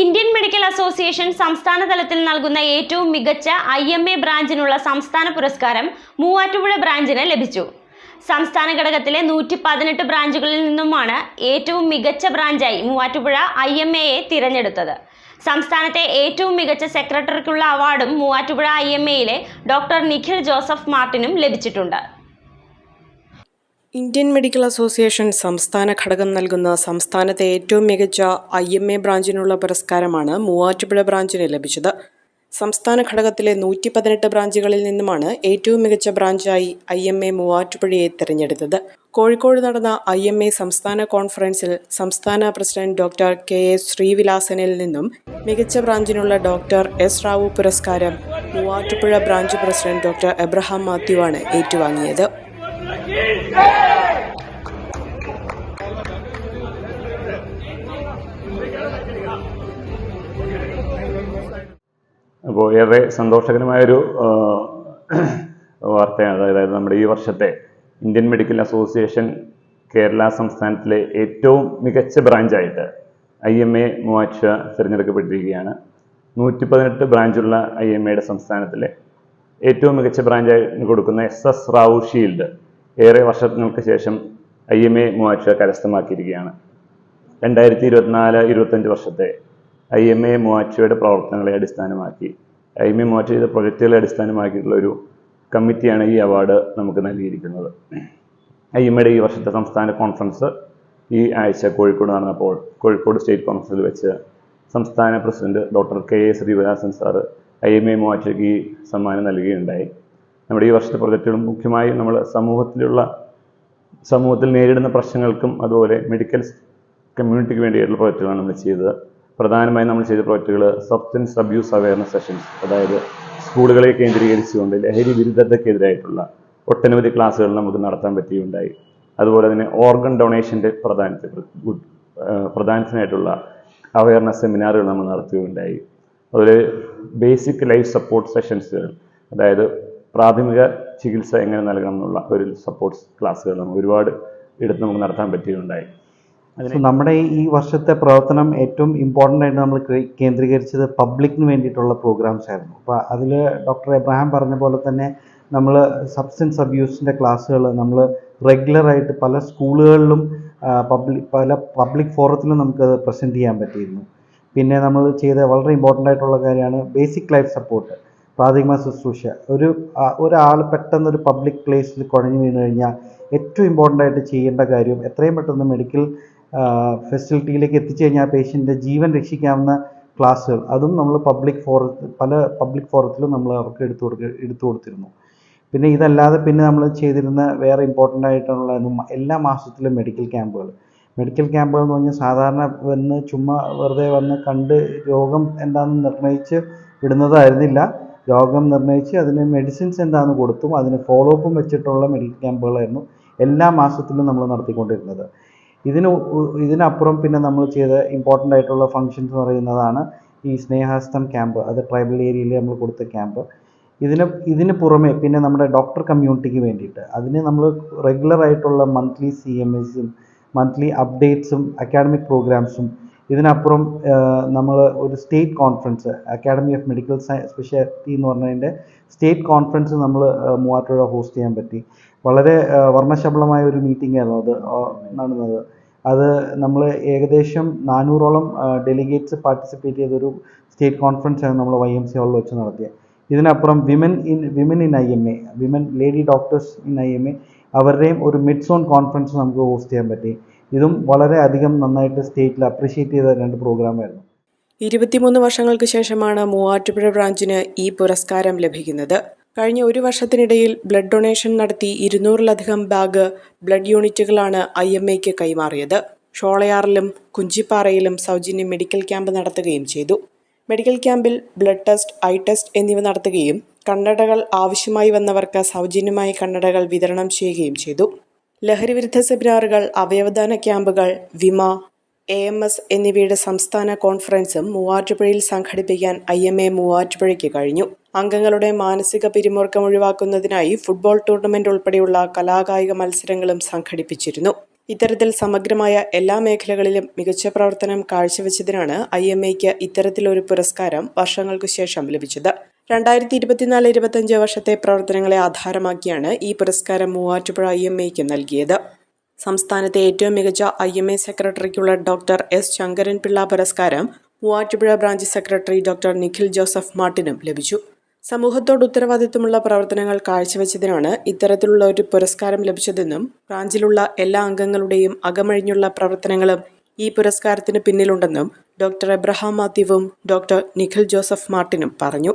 Indian medical association സംസ്ഥാന തലത്തിൽ നൽകുന്ന ഏറ്റവും മികച്ച ഐ എം എ ബ്രാഞ്ചിനുള്ള സംസ്ഥാന പുരസ്കാരം മൂവാറ്റുപുഴ ബ്രാഞ്ചിന് ലഭിച്ചു. സംസ്ഥാന ഘടകത്തിലെ നൂറ്റി പതിനെട്ട് ബ്രാഞ്ചുകളിൽ നിന്നുമാണ് ഏറ്റവും മികച്ച ബ്രാഞ്ചായി മൂവാറ്റുപുഴ ഐ എം എയെ തിരഞ്ഞെടുത്തത്. സംസ്ഥാനത്തെ ഏറ്റവും മികച്ച സെക്രട്ടറിക്കുള്ള അവാർഡും മൂവാറ്റുപുഴ ഐ എം എയിലെ ഡോക്ടർ നിഖിൽ ജോസഫ് മാർട്ടിനും ലഭിച്ചിട്ടുണ്ട്. ഇന്ത്യൻ മെഡിക്കൽ അസോസിയേഷൻ സംസ്ഥാന ഘടകം നൽകുന്ന സംസ്ഥാനത്തെ ഏറ്റവും മികച്ച ഐ എം എ ബ്രാഞ്ചിനുള്ള പുരസ്കാരമാണ് മൂവാറ്റുപുഴ ബ്രാഞ്ചിന് ലഭിച്ചത്. സംസ്ഥാന ഘടകത്തിലെ നൂറ്റി പതിനെട്ട് ബ്രാഞ്ചുകളിൽ നിന്നുമാണ് ഏറ്റവും മികച്ച ബ്രാഞ്ചായി ഐ എം എ മൂവാറ്റുപുഴയെ തിരഞ്ഞെടുത്തത്. കോഴിക്കോട് നടന്ന ഐ എം എ സംസ്ഥാന കോൺഫറൻസിൽ സംസ്ഥാന പ്രസിഡന്റ് ഡോക്ടർ കെ എസ് ശ്രീവിലാസനിൽ നിന്നും മികച്ച ബ്രാഞ്ചിനുള്ള ഡോക്ടർ എസ് റാവു പുരസ്കാരം Muvattupuzha branch president doctor Abraham മാത്യുവാണ് ഏറ്റുവാങ്ങിയത്. അപ്പോൾ ഏറെ സന്തോഷകരമായൊരു വാർത്തയാണ്. അതായത് നമ്മുടെ ഈ വർഷത്തെ ഇന്ത്യൻ മെഡിക്കൽ അസോസിയേഷൻ കേരള സംസ്ഥാനത്തിലെ ഏറ്റവും മികച്ച ബ്രാഞ്ചായിട്ട് ഐ എം എ മൂവാഴ്ച തിരഞ്ഞെടുക്കപ്പെട്ടിരിക്കുകയാണ്. നൂറ്റി പതിനെട്ട് ബ്രാഞ്ചുള്ള ഐ എം എയുടെ സംസ്ഥാനത്തിലെ ഏറ്റവും മികച്ച ബ്രാഞ്ചായി കൊടുക്കുന്ന എസ് എസ് റാവു ഷീൽഡ് ഏറെ വർഷങ്ങൾക്ക് ശേഷം ഐ എം എ മൂവാഴ്ച കരസ്ഥമാക്കിയിരിക്കുകയാണ്. രണ്ടായിരത്തി ഇരുപത്തിനാല് ഇരുപത്തഞ്ച് വർഷത്തെ ഐ എം എ മൂവാറ്റുപുഴയുടെ പ്രവർത്തനങ്ങളെ അടിസ്ഥാനമാക്കി ഐ എം എ ചെയ്ത പ്രൊജക്റ്റുകളെ അടിസ്ഥാനമാക്കിയിട്ടുള്ള ഒരു കമ്മിറ്റിയാണ് ഈ അവാർഡ് നമുക്ക് നൽകിയിരിക്കുന്നത്. ഐമയുടെ ഈ വർഷത്തെ സംസ്ഥാന കോൺഫറൻസ് ഈ ആഴ്ച കോഴിക്കോട് നടന്നപ്പോൾ കോഴിക്കോട് സ്റ്റേറ്റ് കോൺഫറൻസിൽ വെച്ച് സംസ്ഥാന president doctor K A Srivilasan sir I M A മോച്ചയ്ക്ക് ഈ സമ്മാനം നൽകുകയുണ്ടായി. നമ്മുടെ ഈ വർഷത്തെ പ്രൊജക്റ്റുകളും മുഖ്യമായും നമ്മൾ സമൂഹത്തിലുള്ള സമൂഹത്തിൽ നേരിടുന്ന പ്രശ്നങ്ങൾക്കും അതുപോലെ മെഡിക്കൽ കമ്മ്യൂണിറ്റിക്ക് വേണ്ടിയിട്ടുള്ള പ്രൊജക്റ്റുകളാണ് നമ്മൾ ചെയ്തത്. പ്രധാനമായും നമ്മൾ ചെയ്ത പ്രോജക്റ്റുകൾ സബ്സ്റ്റൻസ് അബ്യൂസ് അവയർനെസ് സെഷൻസ് അതായത് സ്കൂളുകളെ കേന്ദ്രീകരിച്ചുകൊണ്ട് ലഹരി വിരുദ്ധതയ്ക്കെതിരായിട്ടുള്ള ഒട്ടനവധി ക്ലാസ്സുകൾ നമുക്ക് നടത്താൻ പറ്റിയുണ്ടായി. അതുപോലെ തന്നെ ഓർഗൻ ഡൊണേഷന്റെ പ്രാധാന്യത്തെ ഗുഡ് പ്രധാനത്തിനായിട്ടുള്ള അവയർനെസ് സെമിനാറുകൾ നമ്മൾ നടത്തുകയുണ്ടായി. അതുപോലെ ബേസിക് ലൈഫ് സപ്പോർട്ട് സെഷൻസുകൾ അതായത് പ്രാഥമിക ചികിത്സ എങ്ങനെ നൽകണം എന്നുള്ള ഒരു സപ്പോർട്ട് ക്ലാസ്സുകൾ ഒരുപാട് എടുത്ത് നമുക്ക് നടത്താൻ പറ്റിയിട്ടുണ്ടായി നമ്മുടെ ഈ വർഷത്തെ പ്രവർത്തനം ഏറ്റവും ഇമ്പോർട്ടന്റ് ആയിട്ട് നമ്മൾ കേന്ദ്രീകരിച്ചത് പബ്ലിക്കിന് വേണ്ടിയിട്ടുള്ള പ്രോഗ്രാംസ് ആയിരുന്നു. അപ്പോൾ അതിൽ ഡോക്ടർ എബ്രഹാം പറഞ്ഞ പോലെ തന്നെ നമ്മൾ സബ്സ്റ്റൻസ് അബ്യൂസിന്റെ ക്ലാസ്സുകൾ നമ്മൾ റെഗുലറായിട്ട് പല സ്കൂളുകളിലും പബ്ലിക് പല പബ്ലിക് ഫോറത്തിലും നമുക്കത് പ്രസന്റ് ചെയ്യാൻ പറ്റിയിരുന്നു. പിന്നെ നമ്മൾ ചെയ്ത വളരെ ഇമ്പോർട്ടന്റ് ആയിട്ടുള്ള കാര്യമാണ് ബേസിക് ലൈഫ് സപ്പോർട്ട് പ്രാഥമിക ശുശ്രൂഷ. ഒരു ഒരാൾ പെട്ടെന്ന് ഒരു പബ്ലിക് പ്ലേസിൽ കുഴഞ്ഞു വീണ് കഴിഞ്ഞാൽ ഏറ്റവും ഇമ്പോർട്ടന്റ് ആയിട്ട് ചെയ്യേണ്ട കാര്യം എത്രയും പെട്ടെന്ന് മെഡിക്കൽ ഫെസിലിറ്റിയിലേക്ക് എത്തിച്ചു കഴിഞ്ഞാൽ പേഷ്യന്റെ ജീവൻ രക്ഷിക്കാവുന്ന ക്ലാസ്സുകൾ. അതും നമ്മൾ പബ്ലിക് ഫോറ പല പബ്ലിക് ഫോറത്തിലും നമ്മൾ അവർക്ക് എടുത്തു കൊടുക്ക എടുത്തു കൊടുത്തിരുന്നു. പിന്നെ ഇതല്ലാതെ പിന്നെ നമ്മൾ ചെയ്തിരുന്ന വേറെ ഇമ്പോർട്ടന്റ് ആയിട്ടുള്ള എല്ലാ മാസത്തിലും മെഡിക്കൽ ക്യാമ്പുകൾ മെഡിക്കൽ ക്യാമ്പുകൾ എന്ന് പറഞ്ഞാൽ സാധാരണ വന്ന് ചുമ്മാ വെറുതെ വന്ന് കണ്ട് രോഗം എന്താണെന്ന് നിർണയിച്ച് വിടുന്നതായിരുന്നില്ല. രോഗം നിർണയിച്ച് അതിന് മെഡിസിൻസ് എന്താണെന്ന് കൊടുത്തും അതിന് ഫോളോ അപ്പും വെച്ചിട്ടുള്ള മെഡിക്കൽ ക്യാമ്പുകളായിരുന്നു എല്ലാ മാസത്തിലും നമ്മൾ നടത്തിക്കൊണ്ടിരുന്നത്. ഇതിന് ഇതിനപ്പുറം പിന്നെ നമ്മൾ ചെയ്ത ഇമ്പോർട്ടന്റ് ആയിട്ടുള്ള ഫങ്ഷൻസ് എന്ന് പറയുന്നതാണ് ഈ സ്നേഹാസ്തം ക്യാമ്പ് അത് ട്രൈബൽ ഏരിയയിൽ നമ്മൾ കൊടുത്ത ക്യാമ്പ് ഇതിന് ഇതിന് പുറമെ പിന്നെ നമ്മുടെ ഡോക്ടർ കമ്മ്യൂണിറ്റിക്ക് വേണ്ടിയിട്ട് അതിന് നമ്മൾ റെഗുലർ ആയിട്ടുള്ള മന്ത്ലി സി എം എസും മന്ത്ലി അപ്ഡേറ്റ്സും അക്കാഡമിക് പ്രോഗ്രാംസും ഇതിനപ്പുറം നമ്മൾ ഒരു state conference academy of medical science speciality എന്ന് പറഞ്ഞതിന്റെ സ്റ്റേറ്റ് കോൺഫറൻസ് നമ്മൾ മൂവാറ്റുപുഴ ഹോസ്റ്റ് ചെയ്യാൻ പറ്റി. വളരെ വർണശബളമായ ഒരു മീറ്റിംഗ് ആയിരുന്നു അത് നടന്നത്. അത് നമ്മൾ ഏകദേശം നാനൂറോളം ഡെലിഗേറ്റ്സ് പാർട്ടിസിപ്പേറ്റ് ചെയ്തൊരു സ്റ്റേറ്റ് കോൺഫറൻസ് ആണ് നമ്മൾ വൈ എം സി ഹാളിൽ വെച്ച് നടത്തിയത്. ഇതിനപ്പുറം women in women in I M A women lady doctors in I M A അവരുടെയും ഒരു മിഡ് സോൺ കോൺഫറൻസ് നമുക്ക് ഹോസ്റ്റ് ചെയ്യാൻ പറ്റി. ഇതും വളരെ അധികം നന്നായിട്ട് സ്റ്റേറ്റിൽ അപ്രീഷിയേറ്റ് ചെയ്ത രണ്ട് പ്രോഗ്രാമായിരുന്നു ഇരുപത്തിമൂന്ന് വർഷങ്ങൾക്ക് ശേഷമാണ് മൂവാറ്റുപുഴ ബ്രാഞ്ചിന് ഈ പുരസ്കാരം ലഭിക്കുന്നത്. കഴിഞ്ഞ ഒരു വർഷത്തിനിടയിൽ ബ്ലഡ് ഡൊണേഷൻ നടത്തി ഇരുന്നൂറിലധികം ബാഗ് ബ്ലഡ് യൂണിറ്റുകളാണ് ഐ എം എക്ക് കൈമാറിയത്. ഷോളയാറിലും കുഞ്ചിപ്പാറയിലും സൗജന്യ മെഡിക്കൽ ക്യാമ്പ് നടത്തുകയും ചെയ്തു. മെഡിക്കൽ ക്യാമ്പിൽ ബ്ലഡ് ടെസ്റ്റ് ഐ ടെസ്റ്റ് എന്നിവ നടത്തുകയും കണ്ണടകൾ ആവശ്യമായി വന്നവർക്ക് സൗജന്യമായി കണ്ണടകൾ വിതരണം ചെയ്യുകയും ചെയ്തു. ലഹരിവിരുദ്ധ സെമിനാറുകൾ അവയവദാന ക്യാമ്പുകൾ വിമ എ എം എസ് എന്നിവയുടെ സംസ്ഥാന കോൺഫറൻസും മൂവാറ്റുപുഴയിൽ സംഘടിപ്പിക്കാൻ ഐ എം എ മൂവാറ്റുപുഴയ്ക്ക് കഴിഞ്ഞു. അംഗങ്ങളുടെ മാനസിക പിരിമുറുക്കം ഒഴിവാക്കുന്നതിനായി ഫുട്ബോൾ ടൂർണമെന്റ് ഉൾപ്പെടെയുള്ള കലാകായിക മത്സരങ്ങളും സംഘടിപ്പിച്ചിരുന്നു. ഇത്തരത്തിൽ സമഗ്രമായ എല്ലാ മേഖലകളിലും മികച്ച പ്രവർത്തനം കാഴ്ചവെച്ചതിനാണ് ഐ എം എക്ക് ഇത്തരത്തിലൊരു പുരസ്കാരം വർഷങ്ങൾക്കു ശേഷം ലഭിച്ചത്. രണ്ടായിരത്തി ഇരുപത്തിനാല് ഇരുപത്തഞ്ച് വർഷത്തെ പ്രവർത്തനങ്ങളെ ആധാരമാക്കിയാണ് ഈ പുരസ്കാരം മൂവാറ്റുപുഴ ഐ എം എക്ക് നൽകിയത്. സംസ്ഥാനത്തെ ഏറ്റവും മികച്ച ഐ എം എ സെക്രട്ടറിക്കുള്ള ഡോക്ടർ എസ് ശങ്കരൻ പിള്ള പുരസ്കാരം Muvattupuzha branch secretary doctor Nikhil Joseph മാർട്ടിനും ലഭിച്ചു. സമൂഹത്തോട് ഉത്തരവാദിത്വമുള്ള പ്രവർത്തനങ്ങൾ കാഴ്ചവെച്ചതിനാണ് ഇത്തരത്തിലുള്ള ഒരു പുരസ്കാരം ലഭിച്ചതെന്നും ബ്രാഞ്ചിലുള്ള എല്ലാ അംഗങ്ങളുടെയും അകമഴിഞ്ഞുള്ള പ്രവർത്തനങ്ങളും ഈ പുരസ്കാരത്തിന് പിന്നിലുണ്ടെന്നും ഡോക്ടർ എബ്രഹാം മാത്യുവും ഡോക്ടർ നിഖിൽ ജോസഫ് മാർട്ടിനും പറഞ്ഞു.